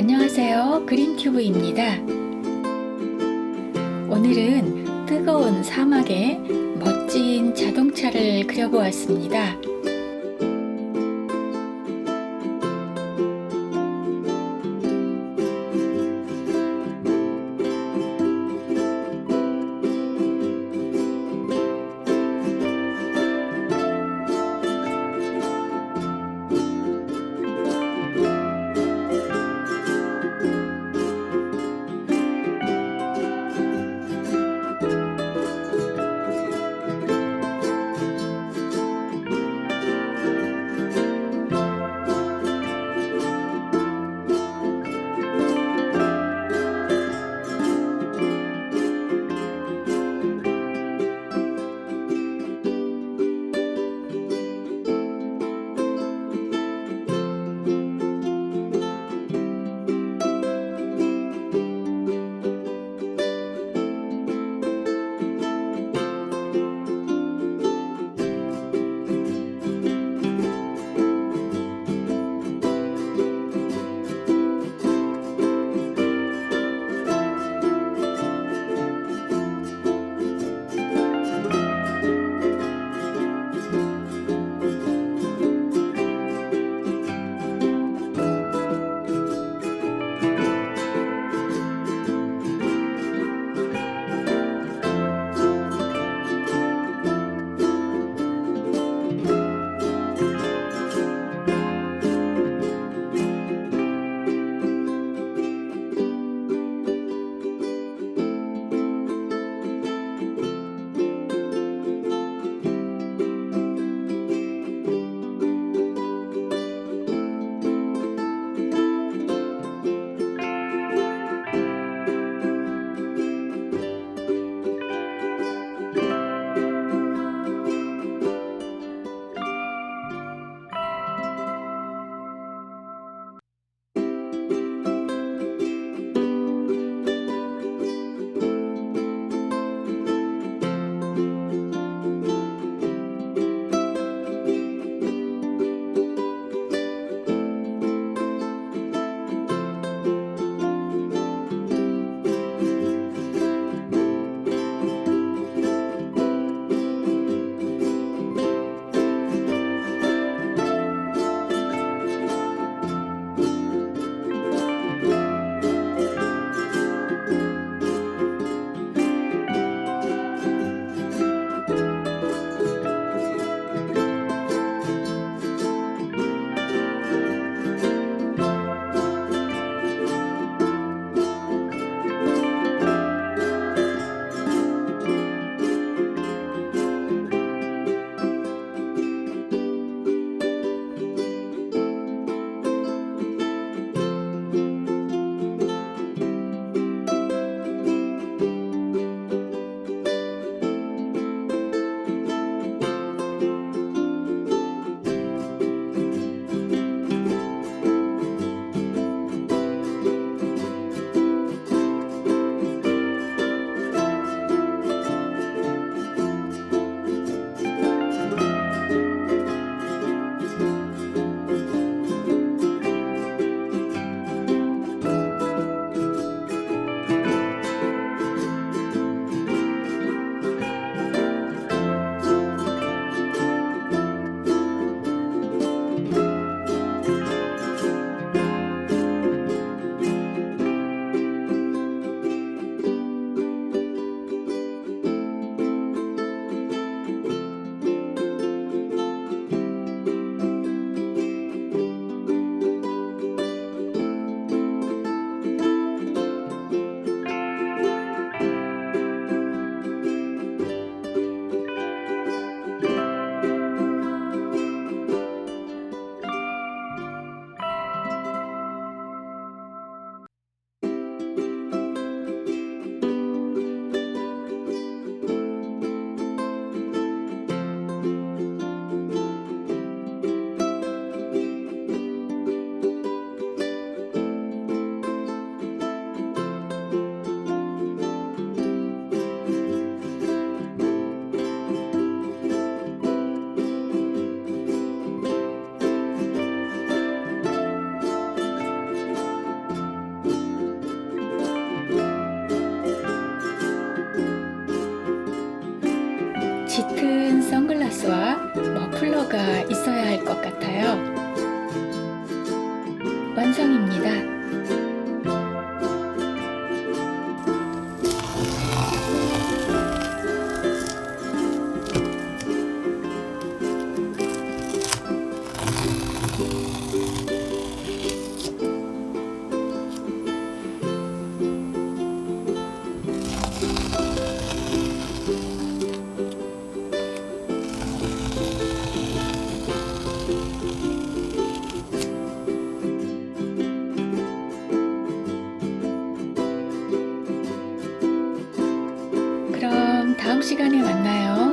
안녕하세요. 그린튜브입니다. 오늘은 뜨거운 사막에 멋진 자동차를 그려보았습니다. 브러쉬와 머플러가 있어야 할 것 같아요. 완성입니다. 다음 시간에 만나요.